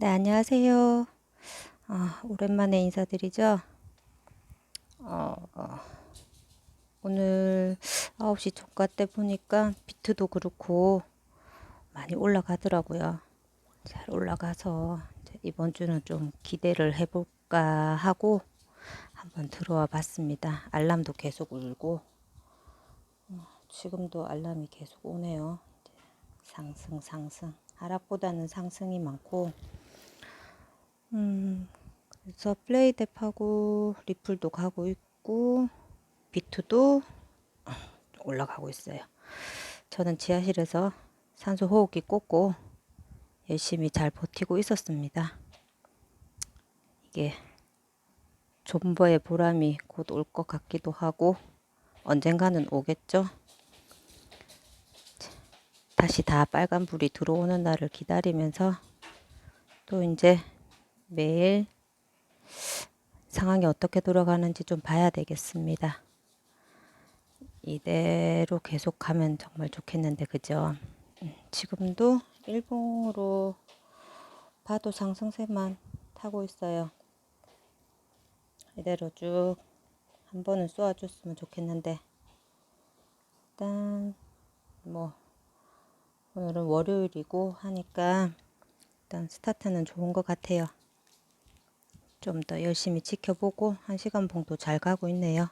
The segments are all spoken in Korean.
네, 안녕하세요. 아, 오랜만에 인사드리죠. 어, 어, 오늘 9시 종가 때 보니까 비트도 그렇고 많이 올라가더라고요. 잘 올라가서 이번 주는 좀 기대를 해볼까 하고 한번 들어와 봤습니다. 알람도 계속 울고 어, 지금도 알람이 계속 오네요. 상승 상승 하락보다는 상승이 많고 음, 그래서 플레이뎁하고 리플도 가고 있고 비트도 올라가고 있어요. 저는 지하실에서 산소 호흡기 꽂고 열심히 잘 버티고 있었습니다. 이게 존버의 보람이 곧 올 것 같기도 하고 언젠가는 오겠죠. 다시 다 빨간불이 들어오는 날을 기다리면서 또 이제 매일 상황이 어떻게 돌아가는지 좀 봐야 되겠습니다. 이대로 계속 가면 정말 좋겠는데, 그죠? 음, 지금도 일봉으로 봐도 상승세만 타고 있어요. 이대로 쭉 한 번은 쏘아줬으면 좋겠는데, 일단, 뭐, 오늘은 월요일이고 하니까, 일단 스타트는 좋은 것 같아요. 좀 더 열심히 지켜보고 한 시간 봉도 잘 가고 있네요.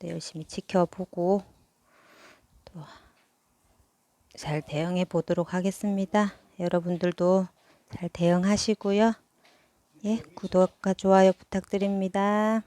더 열심히 지켜보고 또 잘 대응해 보도록 하겠습니다. 여러분들도 잘 대응하시고요. 예, 구독과 좋아요 부탁드립니다.